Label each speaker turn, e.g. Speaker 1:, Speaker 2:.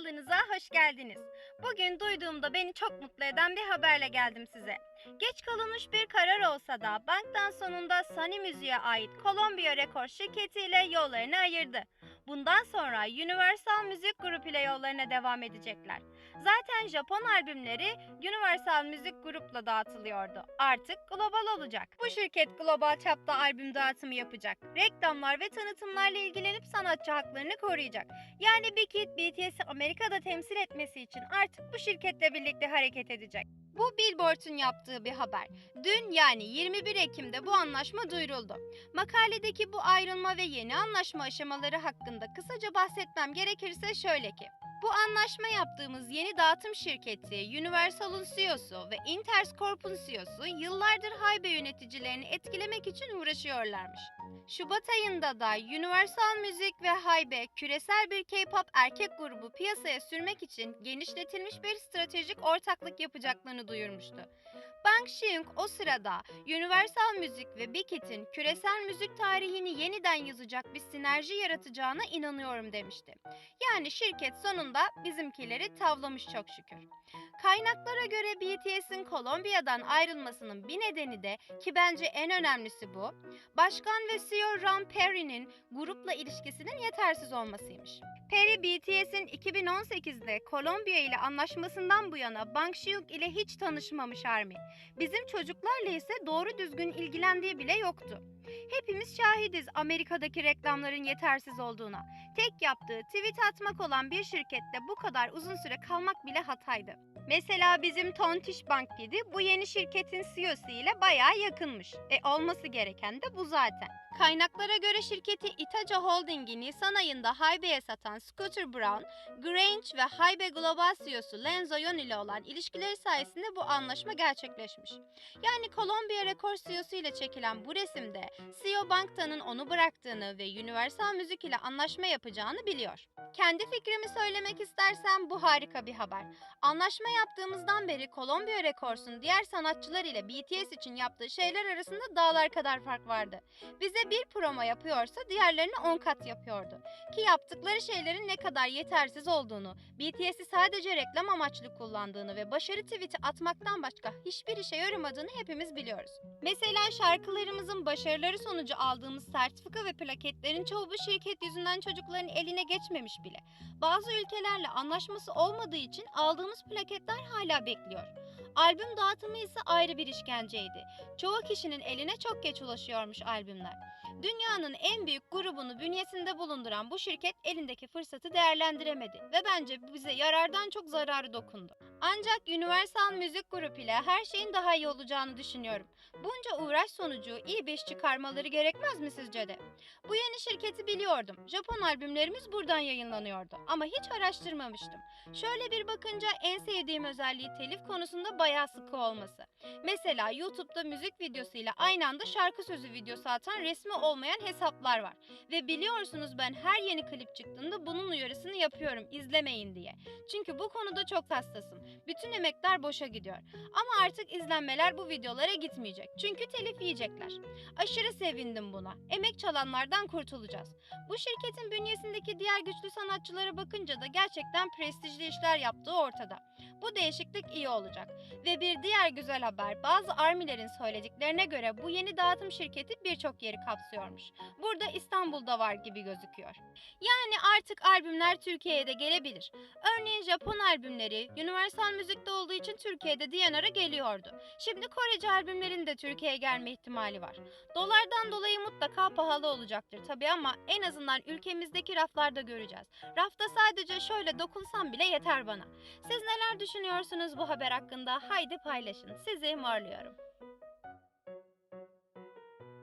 Speaker 1: kanalınıza hoş geldiniz. Bugün duyduğumda beni çok mutlu eden bir haberle geldim size. Geç kalınmış bir karar olsa da banktan sonunda Sony Müziğe ait Columbia Records şirketiyle yollarını ayırdı. Bundan sonra Universal Müzik Grup ile yollarına devam edecekler. Zaten Japon albümleri Universal Müzik Grup'la dağıtılıyordu. Artık global olacak. Bu şirket global çapta albüm dağıtımı yapacak. Reklamlar ve tanıtımlarla ilgilenip sanatçı haklarını koruyacak. Yani Big Hit BTS'i Amerika'da temsil etmesi için artık bu şirketle birlikte hareket edecek. Bu Billboard'un yaptığı bir haber. Dün yani 21 Ekim'de bu anlaşma duyuruldu. Makaledeki bu ayrılma ve yeni anlaşma aşamaları hakkında kısaca bahsetmem gerekirse şöyle ki. Bu anlaşma yaptığımız yeni dağıtım şirketi Universal'ın CEO'su ve Interscope'un CEO'su yıllardır Haybe yöneticilerini etkilemek için uğraşıyorlarmış. Şubat ayında da Universal Müzik ve Haybe küresel bir K-pop erkek grubu piyasaya sürmek için genişletilmiş bir stratejik ortaklık yapacaklarını duyurmuştu. Bang Hyung o sırada Universal Müzik ve Hit'in küresel müzik tarihini yeniden yazacak bir sinerji yaratacağına inanıyorum demişti. Yani şirket sonunda bizimkileri tavlamış çok şükür. Kaynaklara göre BTS'in Kolombiya'dan ayrılmasının bir nedeni de ki bence en önemlisi bu, başkan ve CEO Ron Perry'nin grupla ilişkisinin yetersiz olmasıymış. Perry BTS'in 2018'de Kolombiya ile anlaşmasından bu yana Bang Hyuk ile hiç tanışmamış Army. Bizim çocuklarla ise doğru düzgün ilgilendiği bile yoktu. Hepimiz şahidiz Amerika'daki reklamların yetersiz olduğuna. Tek yaptığı tweet atmak olan bir şirkette bu kadar uzun süre kalmak bile hataydı. Mesela bizim Tontiş Bank Gidi bu yeni şirketin CEO'su ile bayağı yakınmış. E olması gereken de bu zaten. Kaynaklara göre şirketi Itaca Holding'i Nisan ayında Haybe'ye satan Scooter Brown, Grange ve Haybe Global CEO'su Lenzo Yon ile olan ilişkileri sayesinde bu anlaşma gerçekleşmiş. Yani Columbia Records CEO'su ile çekilen bu resimde CEO Banktan'ın onu bıraktığını ve Universal Müzik ile anlaşma yapacağını biliyor. Kendi fikrimi söylemek istersem bu harika bir haber. Anlaşma yaptığımızdan beri Columbia Records'un diğer sanatçılar ile BTS için yaptığı şeyler arasında dağlar kadar fark vardı. Bize bir promo yapıyorsa diğerlerine 10 kat yapıyordu. Ki yaptıkları şeylerin ne kadar yetersiz olduğunu, BTS'i sadece reklam amaçlı kullandığını ve başarı tweet'i atmaktan başka hiçbir işe yaramadığını hepimiz biliyoruz. Mesela şarkılarımızın başarıları sonucu aldığımız sertifika ve plaketlerin çoğu bu şirket yüzünden çocukların eline geçmemiş bile. Bazı ülkelerle anlaşması olmadığı için aldığımız plaketler hala bekliyor. Albüm dağıtımı ise ayrı bir işkenceydi. Çoğu kişinin eline çok geç ulaşıyormuş albümler. Dünyanın en büyük grubunu bünyesinde bulunduran bu şirket elindeki fırsatı değerlendiremedi ve bence bize yarardan çok zararı dokundu. Ancak Universal Müzik Grubu ile her şeyin daha iyi olacağını düşünüyorum. Bunca uğraş sonucu iyi bir iş çıkarmaları gerekmez mi sizce de? Bu yeni şirketi biliyordum. Japon albümlerimiz buradan yayınlanıyordu ama hiç araştırmamıştım. Şöyle bir bakınca en sevdiğim özelliği telif konusunda bayağı sıkı olması. Mesela YouTube'da müzik videosuyla aynı anda şarkı sözü videosu atan resmi olmayan hesaplar var. Ve biliyorsunuz ben her yeni klip çıktığında bunun uyarısını yapıyorum izlemeyin diye. Çünkü bu konuda çok hassasım. Bütün emekler boşa gidiyor. Ama artık izlenmeler bu videolara gitmeyecek. Çünkü telif yiyecekler. Aşırı sevindim buna. Emek çalanlardan kurtulacağız. Bu şirketin bünyesindeki diğer güçlü sanatçılara bakınca da gerçekten prestijli işler yaptığı ortada. Bu değişiklik iyi olacak. Ve bir diğer güzel haber bazı armilerin söylediklerine göre bu yeni dağıtım şirketi birçok yeri kapsıyormuş. Burada İstanbul'da var gibi gözüküyor. Yani artık albümler Türkiye'ye de gelebilir. Örneğin Japon albümleri Universal Müzik'te olduğu için Türkiye'de D&R'a geliyordu. Şimdi Korece albümlerin de Türkiye'ye gelme ihtimali var. Dolardan dolayı mutlaka pahalı olacaktır tabii ama en azından ülkemizdeki raflarda göreceğiz. Rafta sadece şöyle dokunsam bile yeter bana. Siz neler düşünüyorsunuz bu haber hakkında? Haydi paylaşın. Sizi morluyorum.